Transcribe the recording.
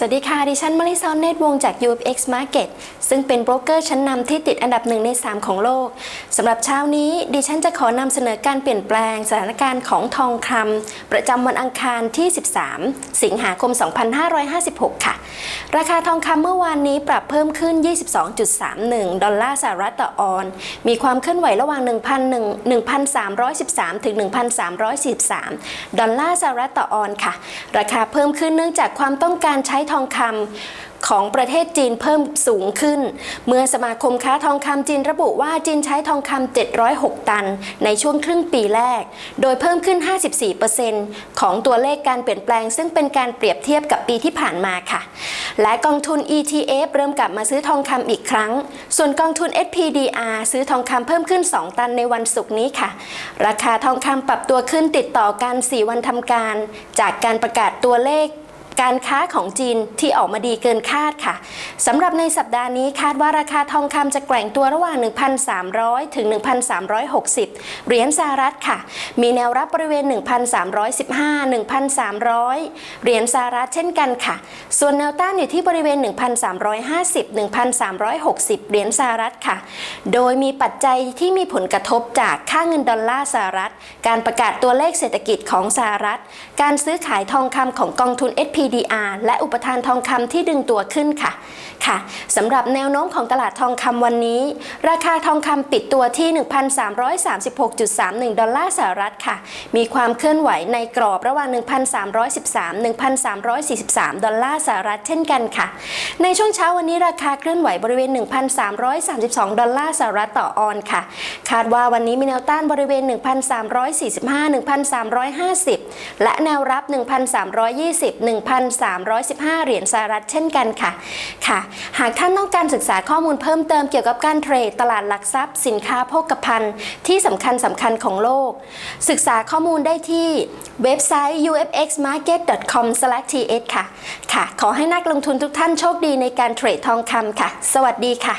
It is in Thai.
สวัสดีค่ะ ดิฉันมาริซอนเนตวงจาก UFX Market ซึ่งเป็นโบรกเกอร์ชั้นนำที่ติดอันดับหนึ่งใน 3 ของโลกสำหรับเช้านี้ดิฉันจะขอนำเสนอการเปลี่ยนแปลงสถานการณ์ของทองคำประจำวันอังคารที่ 13 สิงหาคม 2556 ค่ะ ราคาทองคำเมื่อวานนี้ปรับเพิ่มขึ้น 22.31 ดอลลาร์สหรัฐต่อออน มีความเคลื่อนไหวระหว่าง 1,313 ถึง 1,343 ดอลลาร์สหรัฐต่อออนค่ะ ราคาเพิ่มขึ้นเนื่องจากความต้องการใช้ทองคำของประเทศจีนเพิ่มสูงขึ้น เมื่อสมาคมค้าทองคำจีนระบุว่าจีนใช้ทองคำ706 ตัน ในช่วงครึ่งปีแรก โดยเพิ่มขึ้น 54%ของตัวเลขการเปลี่ยนแปลง ซึ่งเป็นการเปรียบเทียบกับปีที่ผ่านมาค่ะ และกองทุน ETF เริ่มกลับมาซื้อทองคำอีกครั้ง ส่วนกองทุน SPDR ซื้อทองคำเพิ่มขึ้น 2 ตันในวันศุกร์นี้ค่ะ ราคาทองคำปรับตัวขึ้นติดต่อกัน 4 วันทำการ จากการประกาศตัวเลข การค้าของจีนที่ออกมาดีเกินคาดค่ะสำหรับในสัปดาห์นี้คาดว่าราคาทองคำจะแกว่งตัวระหว่าง 1,300 ถึง 1,360 เหรียญสหรัฐค่ะ มีแนวรับบริเวณ 1,315 1,300 เหรียญสหรัฐเช่นกันค่ะ ส่วนแนวต้านอยู่ที่บริเวณ 1,350 1,360 เหรียญสหรัฐค่ะ โดยมีปัจจัยที่มีผลกระทบจากค่าเงินดอลลาร์สหรัฐ การประกาศตัวเลขเศรษฐกิจของสหรัฐ การซื้อขายทองคำของกองทุน SPDR และอุปทานทองคำที่ดึงตัวขึ้นค่ะค่ะสำหรับแนวโน้มของตลาดทองคำวันนี้ ราคาทองคำปิดตัวที่ 1,336.31 ดอลลาร์สหรัฐค่ะ มีความเคลื่อนไหวในกรอบระหว่าง 1,313 1,343 ดอลลาร์สหรัฐเช่นกันค่ะ ในช่วงเช้าวันนี้ราคาเคลื่อนไหวบริเวณ 1,332 ดอลลาร์สหรัฐต่อออนค่ะ คาดว่าวันนี้มีแนวต้านบริเวณ 1,345 1,350 และแนวรับ 1,320 1,315 เหรียญสหรัฐเช่นกันค่ะค่ะ หากท่านต้องการศึกษาข้อมูลเพิ่มเติมเกี่ยวกับการเทรดตลาดหลักทรัพย์ สินค้าโภคภัณฑ์ที่สำคัญสำคัญของโลก ศึกษาข้อมูลได้ที่เว็บไซต์ ufxmarket.com/th ค่ะค่ะ ขอให้นักลงทุนทุกท่านโชคดีในการเทรดทองคำค่ะ สวัสดีค่ะ